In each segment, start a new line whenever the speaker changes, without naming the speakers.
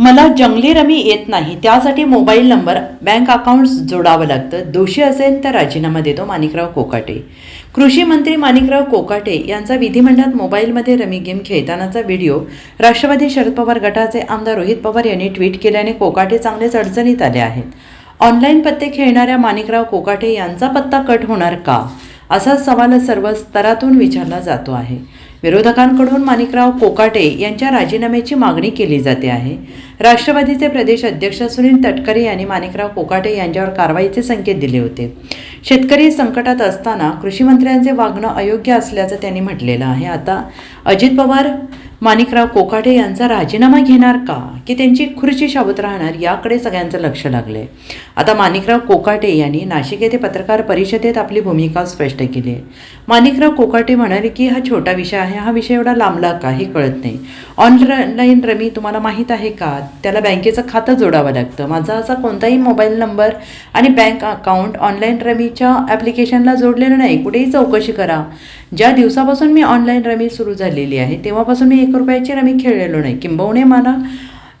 मला जंगली रमी येत नाही त्यासाठी मोबाईल नंबर बँक अकाउंट्स जोडावं लागतं. दोषी असेल तर राजीनामा देतो माणिकराव कोकाटे. कृषी मंत्री माणिकराव कोकाटे यांचा विधिमंडळात मोबाईलमध्ये रमी गेम खेळतानाचा व्हिडिओ राष्ट्रवादी शरद पवार गटाचे आमदार रोहित पवार यांनी ट्विट केल्याने कोकाटे चांगलेच अडचणीत आले आहेत. ऑनलाईन पत्ते खेळणाऱ्या माणिकराव कोकाटे यांचा पत्ता कट होणार का? असा सवाल सर्व स्तरातून विचारला जातो आहे. विरोधकांकडून माणिकराव कोकाटे यांच्या राजीनाम्याची मागणी केली जाते आहे. राष्ट्रवादीचे प्रदेश अध्यक्ष सुनील तटकरे यांनी माणिकराव कोकाटे यांच्यावर कारवाईचे संकेत दिले होते. शेतकरी संकटात असताना कृषीमंत्र्यांचे वागणं अयोग्य असल्याचं त्यांनी म्हटलेलं आहे. आता अजित पवार माणिकराव कोकाटे यांचा राजीनामा घेणार का? की त्यांची खुर्ची शाबूत राहणार? याकडे सगळ्यांचं लक्ष लागलंय. आता माणिकराव कोकाटे यांनी नाशिक येथे पत्रकार परिषदेत आपली भूमिका स्पष्ट केली आहे. माणिकराव कोकाटे म्हणाले की हा छोटा विषय आहे. हा विषय एवढा लांबला का? हे कळत नाही. ऑनलाईन रमी तुम्हाला माहीत आहे का? त्याला बँकेचं खातं जोडावं लागतं. माझा असा कोणताही मोबाईल नंबर आणि बँक अकाउंट ऑनलाईन रमीच्या ॲप्लिकेशनला जोडलेलं नाही. कुठेही चौकशी करा. ज्या दिवसापासून मी ऑनलाईन रमी सुरू झालेली आहे तेव्हापासून मी एक रुपयाची रमी खेळलेलो नाही. किंबहुने मला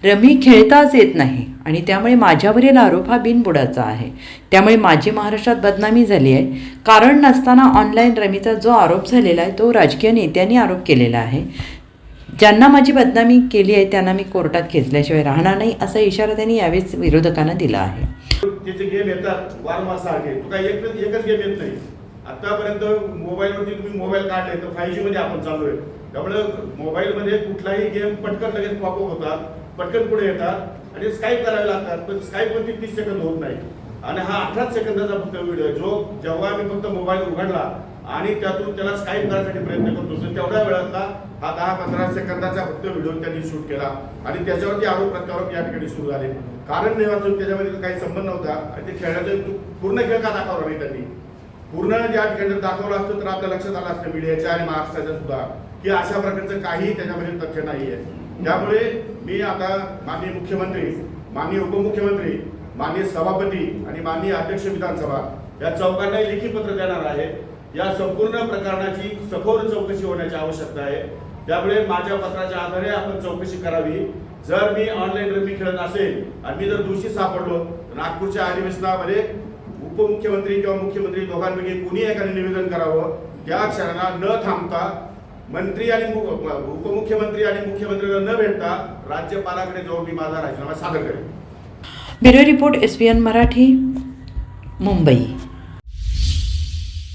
रमी खेळताच येत नाही. आणि त्यामुळे माझ्यावरील आरोप हा बिनबुडाचा आहे. त्यामुळे माझी महाराष्ट्रात बदनामी झाली आहे. कारण नसताना ऑनलाईन रमीचा जो आरोप झालेला आहे तो राजकीय नेत्यांनी आरोप केलेला आहे. ज्यांना माझी बदनामी केली आहे त्यांना मी कोर्टात खेचल्याशिवाय राहणार नाही असा इशारा त्यांनी यावेळेस विरोधकांना दिला आहे.
आतापर्यंत मोबाईलवरती तुम्ही मोबाईल काढले तर फाय जी मध्ये आपण चालू आहे त्यामुळे मोबाईलमध्ये कुठलाही गेम पटकन लगेच पॉपअप होतात पटकन पुढे येतात आणि स्काईप करावे लागतात पण स्काईपवरती तीस सेकंद होत नाही. आणि हा अठराच सेकंदाचा फक्त व्हिडिओ आहे जो जेव्हा मी फक्त मोबाईल उघडला आणि त्यातून त्याला स्काईप करण्यासाठी प्रयत्न करतो तर तेवढ्या वेळातला हा दहा पंधरा सेकंदाचा फक्त व्हिडिओ त्यांनी शूट केला. आणि त्याच्यावरती आरोप प्रत्यारोप या ठिकाणी सुरू झाले. कारण नाही वाचून त्याच्यामध्ये काही संबंध नव्हता आणि ते खेळाचं पूर्ण खेळ का दाखवला नाही त्यांनी? पूर्ण ज्या ठिकाणी जर दाखवलं असतं तर आपल्या लक्षात आलं असतं मीडियाच्या आणि महाराष्ट्राच्या सुद्धा की अशा प्रकारचं काही त्याच्यामध्ये तथ्य नाही आहे. त्यामुळे मी आता माननीय मुख्यमंत्री माननीय उपमुख्यमंत्री माननीय सभापती आणि माननीय अध्यक्ष विधानसभा या चौघांना लेखी पत्र देणार आहे. या संपूर्ण प्रकरणाची सखोल चौकशी होण्याची आवश्यकता आहे. त्यामुळे माझ्या पत्राच्या आधारे आपण चौकशी करावी. जर मी ऑनलाईन रमी खेळत असेल आणि मी जर दोषी सापडलो नागपूरच्या अधिवेशनामध्ये उपमुख्यमंत्री किंवा मुख्यमंत्री दोघांपैकी कुणी एकाने निवेदन करावं त्या क्षणाला न थांबता मंत्री आणि उपमुख्यमंत्री आणि मुख्यमंत्र्यांना न भेटता राज्यपालाकडे जाऊन मी माझा राजीनामा सादर करेन.
Bureau report S P N Marathi Mumbai.